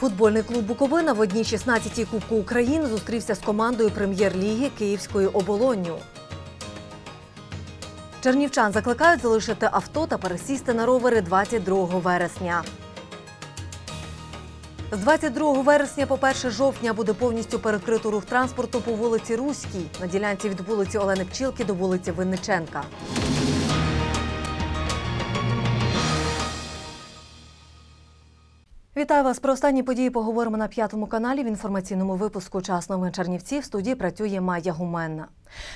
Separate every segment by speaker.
Speaker 1: Футбольний клуб Буковина в одній 16-й Кубку України зустрівся з командою прем'єр-ліги Київською оболонню. Чернівчан закликають залишити авто та пересісти на ровери 22 вересня. З 22 вересня по 1 жовтня буде повністю перекрито рух транспорту по вулиці Руській на ділянці від вулиці Олени Пчілки до вулиці Винниченка. Вітаю вас. Про останні події поговоримо на п'ятому каналі. В інформаційному випуску «Час новин Чернівці в студії працює Майя Гуменна.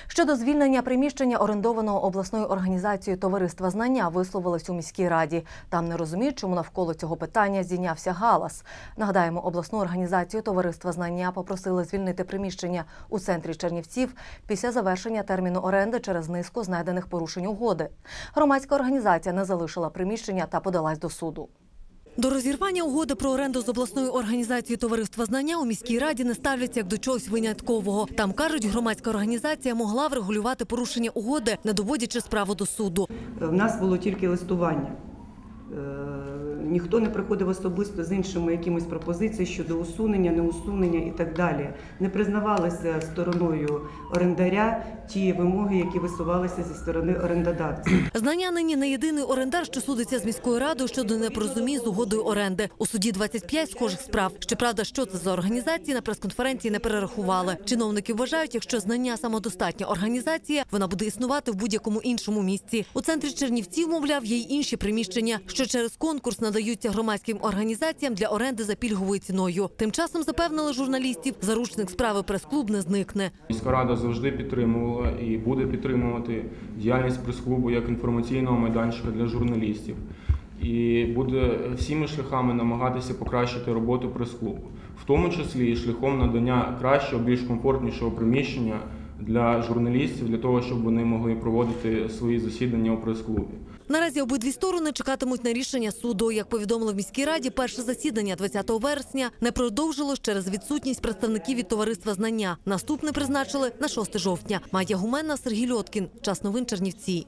Speaker 1: Щодо звільнення приміщення орендованого обласною організацією Товариства знання висловились у міській раді. Там не розуміють, чому навколо цього питання здійнявся галас. Нагадаємо, обласну організацію Товариства знання попросили звільнити приміщення у центрі Чернівців після завершення терміну оренди через низку знайдених порушень угоди. Громадська організація не залишила приміщення та подалась до суду. До розірвання угоди про оренду з обласною організацією товариства знання у міській раді не ставляться як до чогось виняткового. Там кажуть, громадська організація могла врегулювати порушення угоди, не доводячи справу до суду.
Speaker 2: В нас було тільки листування. Ніхто не приходив особисто з іншими якимись пропозиціями щодо усунення, неусунення і так далі. Не признавалися стороною орендаря ті вимоги, які висувалися зі сторони орендодавця.
Speaker 1: Знання нині не єдиний орендар, що судиться з міською радою щодо непорозумінь з угодою оренди. У суді 25 схожих справ. Щоправда, що це за організації на прес-конференції не перерахували. Чиновники вважають, якщо знання самодостатня організація, вона буде існувати в будь-якому іншому місці. У центрі Чернівців, мовляв, є й інші приміщення, що через конкурс надаються громадським організаціям для оренди за пільговою ціною. Тим часом запевнили журналістів, заручник справи прес-клуб не зникне.
Speaker 3: Міська рада завжди підтримувала і буде підтримувати діяльність прес-клубу як інформаційного майданчика для журналістів. І буде всіми шляхами намагатися покращити роботу прес-клубу, в тому числі і шляхом надання кращого, більш комфортнішого приміщення для журналістів, для того, щоб вони могли проводити свої засідання у прес-клубі.
Speaker 1: Наразі обидві сторони чекатимуть на рішення суду. Як повідомили в міській раді, перше засідання 20 вересня не продовжилось через відсутність представників від товариства знання. Наступне призначили на 6 жовтня. Майя Гуменна, Сергій Льоткін. Час новин Чернівці.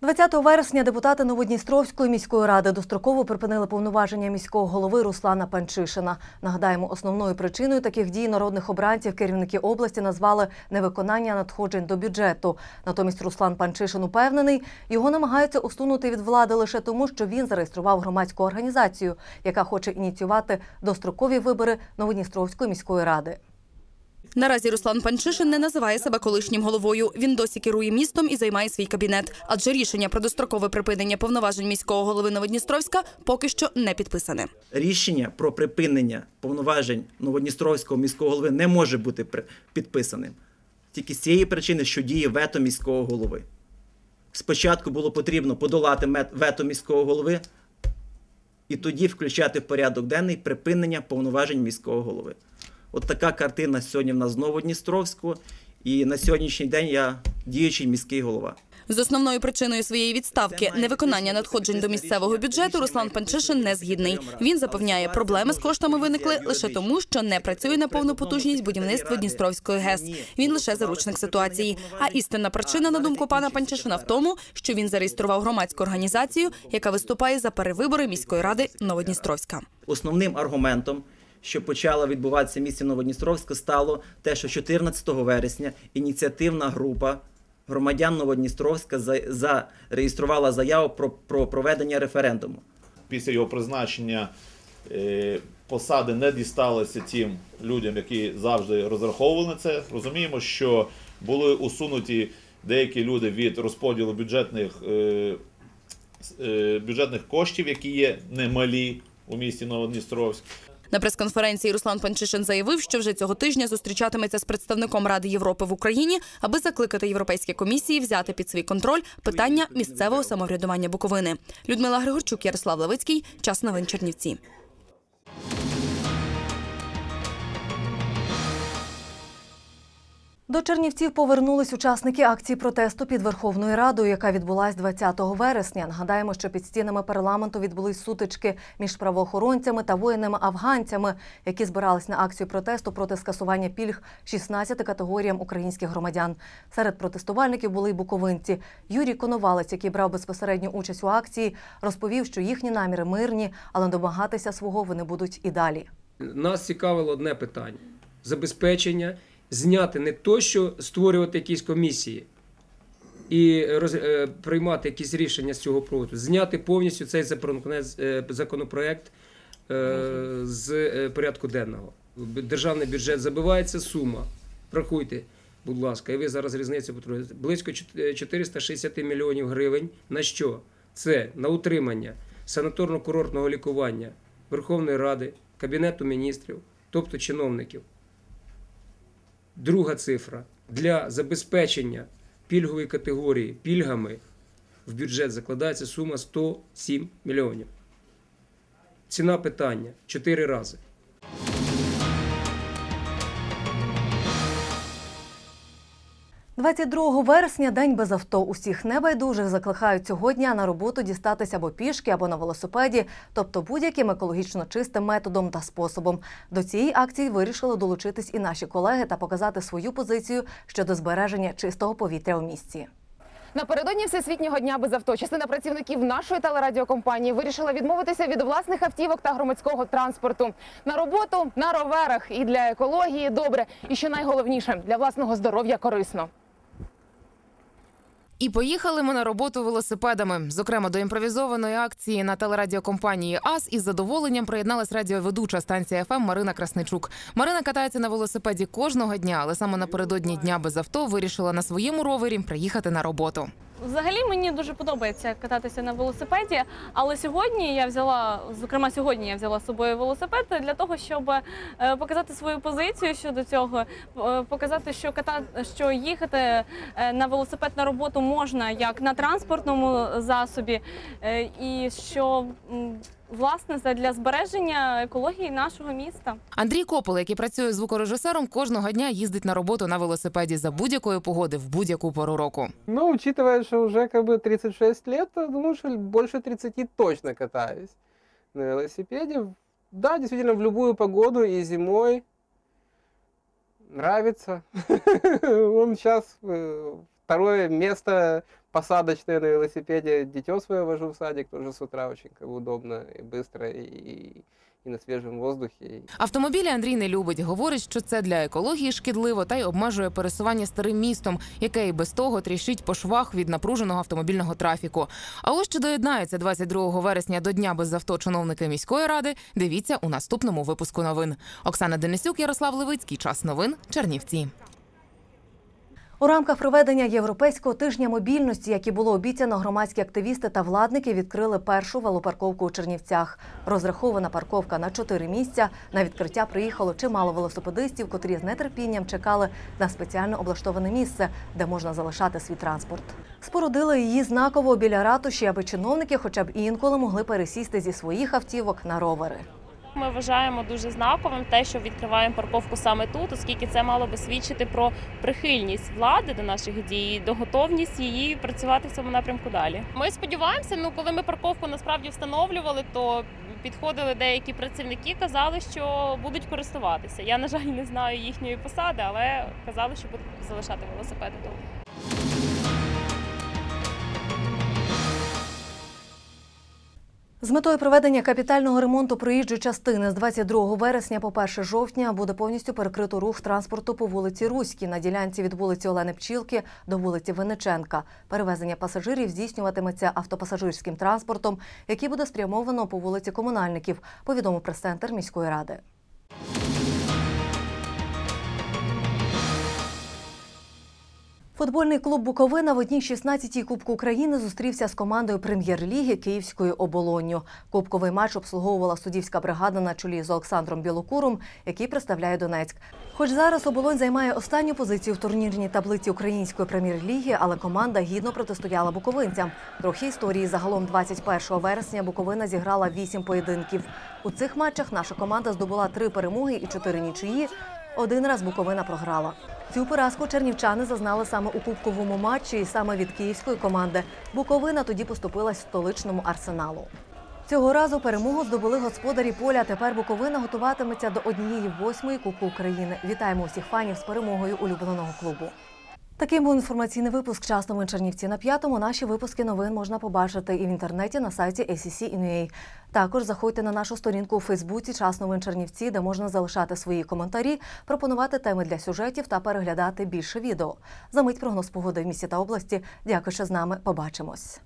Speaker 1: 20 вересня депутати Новодністровської міської ради достроково припинили повноваження міського голови Руслана Панчишина. Нагадаємо, основною причиною таких дій народних обранців керівники області назвали невиконання надходжень до бюджету. Натомість Руслан Панчишин упевнений, його намагаються усунути від влади лише тому, що він зареєстрував громадську організацію, яка хоче ініціювати дострокові вибори Новодністровської міської ради.
Speaker 4: Наразі Руслан Панчишин не називає себе колишнім головою. Він досі керує містом і займає свій кабінет. Адже рішення про дострокове припинення повноважень міського голови Новодністровська поки що не підписане.
Speaker 5: рішення про припинення повноважень Новодністровського міського голови не може бути підписаним. Тільки з цієї причини, що діє вето міського голови. Спочатку було потрібно подолати вето міського голови і тоді включати в порядок денний припинення повноважень міського голови. От така картина сьогодні в нас з Новодністровського, і на сьогоднішній день я діючий міський голова.
Speaker 4: З основною причиною своєї відставки невиконання надходжень до місцевого бюджету Руслан Панчишин не згідний. Він запевняє, проблеми з коштами виникли лише тому, що не працює на повну потужність будівництво Дністровської ГЕС. Він лише заручник ситуації. А істинна причина, на думку пана Панчишина, в тому, що він зареєстрував громадську організацію, яка виступає за перевибори міської ради Новодністровська.
Speaker 5: Основним аргументом, що почало відбуватися в місті Новодністровська, стало те, що 14 вересня ініціативна група громадян Новодністровська зареєструвала заяву про, про проведення референдуму.
Speaker 6: після його призначення е, посади не дісталися тим людям, які завжди розраховували на це. Розуміємо, що були усунуті деякі люди від розподілу бюджетних, е, е, бюджетних коштів, які є немалі у місті Новодністровськ.
Speaker 4: На прес-конференції Руслан Панчишин заявив, що вже цього тижня зустрічатиметься з представником Ради Європи в Україні, аби закликати європейські комісії взяти під свій контроль питання місцевого самоврядування Буковини. Людмила Григорчук, Ярослав Левицький. Час новин Чернівці.
Speaker 1: До Чернівців повернулись учасники акції протесту під Верховною Радою, яка відбулась 20 вересня. Нагадаємо, що під стінами парламенту відбулись сутички між правоохоронцями та воїнами-афганцями, які збирались на акцію протесту проти скасування пільг 16 категоріям українських громадян. Серед протестувальників були й буковинці. Юрій Коновалець, який брав безпосередню участь у акції, розповів, що їхні наміри мирні, але домагатися свого вони будуть і далі.
Speaker 7: Нас цікавило одне питання: забезпечення, зняти не то, що створювати якісь комісії і роз, е, приймати якісь рішення з цього приводу, зняти повністю цей законопроект, е, е, з е, порядку денного. Державний бюджет забивається сума. Рахуйте, будь ласка, і ви зараз різницю потруєте. Близько чот- 460 мільйонів гривень. На що? Це на утримання санаторно-курортного лікування Верховної Ради, Кабінету міністрів, тобто чиновників. Друга цифра для забезпечення пільгової категорії пільгами в бюджет закладається сума 107 мільйонів. Ціна питання 4 рази.
Speaker 1: – 22 вересня день без авто. Усіх небайдужих закликають цього дня на роботу дістатися або пішки, або на велосипеді, тобто будь-яким екологічно чистим методом та способом. До цієї акції вирішили долучитись і наші колеги та показати свою позицію щодо збереження чистого повітря у місті.
Speaker 8: Напередодні всесвітнього дня без авто частина працівників нашої телерадіокомпанії вирішила відмовитися від власних автівок та громадського транспорту на роботу на роверах і для екології добре, і що найголовніше для власного здоров'я корисно. І поїхали ми на роботу велосипедами. Зокрема, до імпровізованої акції на телерадіокомпанії АС із задоволенням приєдналась радіоведуча станція ФМ Марина Красничук. Марина катається на велосипеді кожного дня, але саме напередодні дня без авто вирішила на своєму ровері приїхати на роботу.
Speaker 9: Взагалі мені дуже подобається кататися на велосипеді, але сьогодні я взяла, зокрема, сьогодні я взяла з собою велосипед для того, щоб е, показати свою позицію щодо цього, е, показати, що ката... що їхати е, на велосипед на роботу можна як на транспортному засобі, і що власне для збереження екології нашого міста.
Speaker 8: Андрій Копол, який працює звукорежисером, кожного дня їздить на роботу на велосипеді за будь-якої погоди в будь-яку пору року.
Speaker 10: Ну, учитывая, что уже как бы 36 лет, думаю, что больше 30 точно катаюсь на велосипеде. Да, действительно, в любую погоду и зимой нравится. Он сейчас второе место посадочное на велосипеде. Дитё свое вожу в садик, тоже с утра очень как бы удобно и быстро, и, и, и на свежем воздухе.
Speaker 8: Автомобілі Андрій не любить. Говорить, що це для екології шкідливо та й обмежує пересування старим містом, яке і без того тріщить по швах від напруженого автомобільного трафіку. А ось що доєднаються 22 вересня до дня без авто чиновники міської ради. Дивіться у наступному випуску новин. Оксана Денисюк, Ярослав Левицький. Час новин. Чернівці.
Speaker 1: У рамках проведення Європейського тижня мобільності, які було обіцяно, громадські активісти та владники відкрили першу велопарковку у Чернівцях. Розрахована парковка на чотири місця. На відкриття приїхало чимало велосипедистів, котрі з нетерпінням чекали на спеціально облаштоване місце, де можна залишати свій транспорт. Спорудили її знаково біля ратуші, аби чиновники, хоча б інколи могли пересісти зі своїх автівок на ровери.
Speaker 11: Ми вважаємо дуже знаковим те, що відкриваємо парковку саме тут, оскільки це мало би свідчити про прихильність влади до наших дій, до готовність її працювати в цьому напрямку далі. Ми сподіваємося, ну коли ми парковку насправді встановлювали, то підходили деякі працівники, казали, що будуть користуватися. Я на жаль не знаю їхньої посади, але казали, що будуть залишати велосипеди тут.
Speaker 1: З метою проведення капітального ремонту проїжджої частини з 22 вересня по 1 жовтня буде повністю перекрито рух транспорту по вулиці Руській на ділянці від вулиці Олени Пчілки до вулиці Винниченка. Перевезення пасажирів здійснюватиметься автопасажирським транспортом, який буде спрямовано по вулиці комунальників, повідомив прес-центр міської ради. Футбольний клуб Буковина в одній 16-й Кубку України зустрівся з командою прем'єр-ліги Київською оболонню. Кубковий матч обслуговувала суддівська бригада на чолі з Олександром Білокуром, який представляє Донецьк. Хоч зараз оболонь займає останню позицію в турнірній таблиці української прем'єр-ліги, але команда гідно протистояла буковинцям. Трохи історії загалом 21 вересня Буковина зіграла 8 поєдинків. У цих матчах наша команда здобула три перемоги і чотири нічиї. Один раз Буковина програла. Цю поразку чернівчани зазнали саме у кубковому матчі і саме від київської команди. Буковина тоді поступилась столичному арсеналу. Цього разу перемогу здобули господарі поля. Тепер Буковина готуватиметься до однієї восьмої Кубку України. Вітаємо усіх фанів з перемогою улюбленого клубу. Таким був інформаційний випуск «Час новин Чернівці на п'ятому. Наші випуски новин можна побачити і в інтернеті на сайті ACC.NUA. Також заходьте на нашу сторінку у Фейсбуці «Час новин Чернівці, де можна залишати свої коментарі, пропонувати теми для сюжетів та переглядати більше відео. Замить прогноз погоди в місті та області. Дякую, що з нами. Побачимось.